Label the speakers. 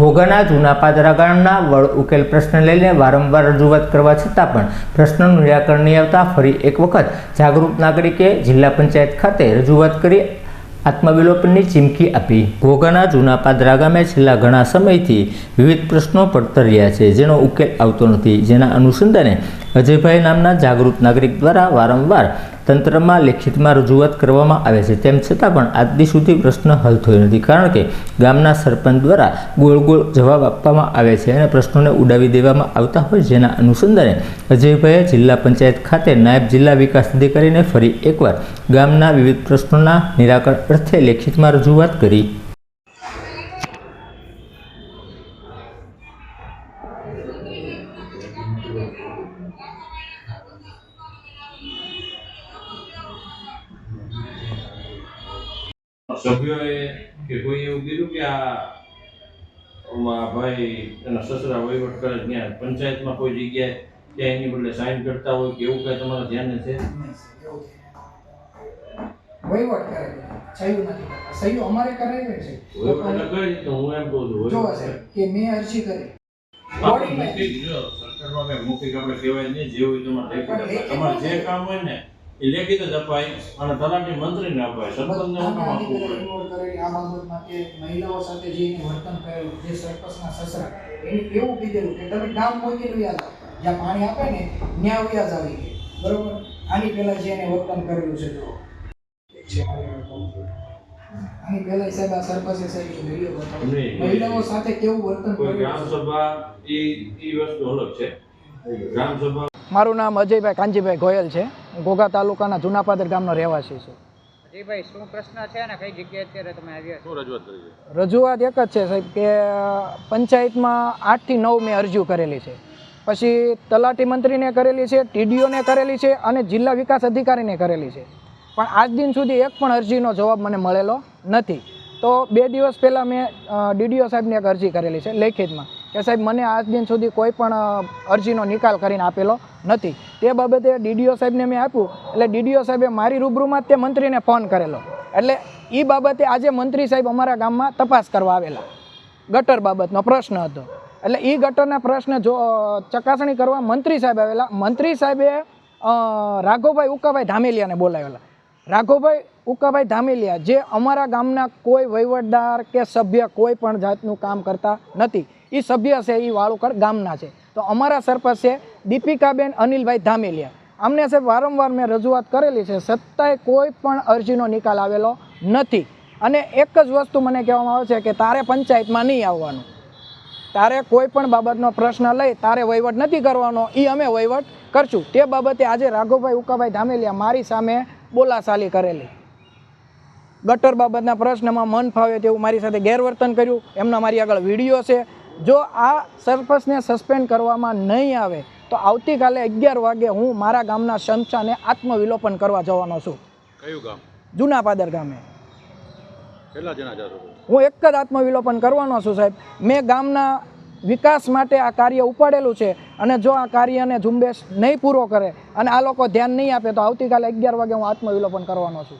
Speaker 1: ઘોઘાના જૂના પાદરા ગામના વડ ઉકેલ પ્રશ્ન લઈને વારંવાર રજૂઆત કરવા છતાં પણ પ્રશ્નનું નિરાકરણ નહીં આવતા ફરી એક વખત જાગૃત નાગરિકે જિલ્લા પંચાયત ખાતે રજૂઆત કરી આત્મવિલોપનની ચીમકી આપી. ઘોઘાના જૂના પાદરા ગામે છેલ્લા ઘણા સમયથી વિવિધ પ્રશ્નો પડતર રહ્યા છે, જેનો ઉકેલ આવતો નથી, જેના અનુસંધાને અજયભાઈ નામના જાગૃત નાગરિક દ્વારા વારંવાર તંત્રમાં લેખિતમાં રજૂઆત કરવામાં આવે છે. તેમ છતાં પણ આજ સુધી પ્રશ્ન હલ થયો નથી. કારણ કે ગામના સરપંચ દ્વારા ગોળ ગોળ જવાબ આપવામાં આવે છે અને પ્રશ્નોને ઉડાવી દેવામાં આવતા હોય જેના અનુસંધાને અજયભાઈએ જિલ્લા પંચાયત ખાતે નાયબ જિલ્લા વિકાસ અધિકારીને ફરી એકવાર ગામના વિવિધ પ્રશ્નોના નિરાકરણ અર્થે લેખિતમાં રજૂઆત કરી.
Speaker 2: સભ્યોએ કે કોઈ એવું કીધું કે આ ભાઈ એના સસરા વહીવટ કરે ત્યાં પંચાયતમાં કોઈ જગ્યાએ ત્યાં એની બદલે સાઈન કરતા હોય કે એવું કઈ તમારા ધ્યાને છે?
Speaker 3: વહીવટ કરે છે નથી કરતા. અમારે કરાવી છે.
Speaker 2: વહીવટ કઈ રીતે હું એમ કહું છું
Speaker 3: જોવા સાહેબ કે મેં અરજી કરી.
Speaker 2: મૌખિક સરકારમાં કઈ મૌખિક આપણે કહેવાય નહીં જે હોય તમારે તમારે જે કામ હોય ને એ લેખિત જ અપાય અને તલાટી મંત્રીને અપાય. સરપંચને હું કામ આપવું પડે?
Speaker 3: આ બાબતમાં કે મહિલાઓ સાથે જે એને વર્તન કરેલું જે સરપંચના સસરા એને એવું કીધેલું કે તમે ગામ મોકીને વ્યાજ જ્યાં પાણી આપે ને ત્યાં વ્યાજ આવી ગઈ બરોબર? આની પહેલા જે એને વર્તન કરેલું છે જો આની પહેલા સાહેબ આ સરપંચે સાહેબ વીડિયો મહિલાઓ સાથે કેવું વર્તન
Speaker 2: ગ્રામ
Speaker 3: છે
Speaker 2: સભા એ એ વસ્તુ અલગ છે. ગ્રામ સભા
Speaker 3: મારું નામ અજયભાઈ કાંજીભાઈ ગોયલ છે. ઘોઘા તાલુકાના જુનાપાદર ગામનો રહેવાસી છું.
Speaker 4: અજયભાઈ શું પ્રશ્ન છે અને કઈ જગ્યાએ અત્યારે તમે આવ્યા
Speaker 2: શું રજૂઆત કરી છે?
Speaker 3: રજૂઆત એક જ છે સાહેબ કે પંચાયતમાં આઠથી નવ મેં અરજીઓ કરેલી છે. પછી તલાટી મંત્રીને કરેલી છે ટીડીઓને કરેલી છે અને જિલ્લા વિકાસ અધિકારીને કરેલી છે. પણ આજ દિન સુધી એક પણ અરજીનો જવાબ મને મળેલો નથી. તો બે દિવસ પહેલાં મેં ડીડીઓ સાહેબને એક અરજી કરેલી છે લેખિતમાં. કે સાહેબ, મને આજ દિન સુધી કોઈ પણ અરજીનો નિકાલ કરીને આપેલો નથી. તે બાબતે ડીડીઓ સાહેબને મેં આપ્યું. એટલે ડીડીઓ સાહેબે મારી રૂબરૂમાં તે મંત્રીને ફોન કરેલો. એટલે એ બાબતે આજે મંત્રી સાહેબ અમારા ગામમાં તપાસ કરવા આવેલા. ગટર બાબતનો પ્રશ્ન હતો. એટલે એ ગટરના પ્રશ્ન જો ચકાસણી કરવા મંત્રી સાહેબ આવેલા. મંત્રી સાહેબે રાઘવભાઈ ઉકાભાઈ ધામેલિયાને બોલાવેલા. રાઘવભાઈ ઉકાભાઈ ધામેલિયા, જે અમારા ગામના કોઈ વહીવટદાર કે સભ્ય કોઈ પણ જાતનું કામ કરતા નથી. એ સભ્ય છે એ વાળુકડ ગામના છે. તો અમારા સરપંચ છે દીપિકાબેન અનિલભાઈ ધામેલિયા. અમને સાહેબ વારંવાર મેં રજૂઆત કરેલી છે, સત્તાએ કોઈ પણ અરજીનો નિકાલ આવેલો નથી. અને એક જ વસ્તુ મને કહેવામાં આવે છે કે તારે પંચાયતમાં નહીં આવવાનું. તારે કોઈ પણ બાબતનો પ્રશ્ન લઈ તારે વહીવટ નથી કરવાનો એ અમે વહીવટ કરશું. તે બાબતે આજે રાઘુભાઈ ઉકાભાઈ ધામેલિયા મારી સામે બોલાચાલી કરેલી. ગટર બાબતના પ્રશ્નમાં મન ફાવે તેવું મારી સાથે ગેરવર્તન કર્યું. એમના મારી આગળ વીડિયો છે. જો આ સરપંચને સસ્પેન્ડ કરવામાં નહીં આવે તો આવતીકાલે અગિયાર વાગે હું મારા ગામના શમશાને આત્મવિલોપન કરવા જવાનો છું.
Speaker 5: કયું ગામ?
Speaker 3: જૂના પાદર ગામે હું એક જ આત્મવિલોપન કરવાનો છું સાહેબ. મેં ગામના વિકાસ માટે આ કાર્ય ઉપાડેલું છે અને જો આ કાર્યને ઝુંબેશ નહીં પૂરો કરે અને આ લોકો ધ્યાન નહીં આપે, તો આવતીકાલે અગિયાર વાગે હું આત્મવિલોપન કરવાનો છું.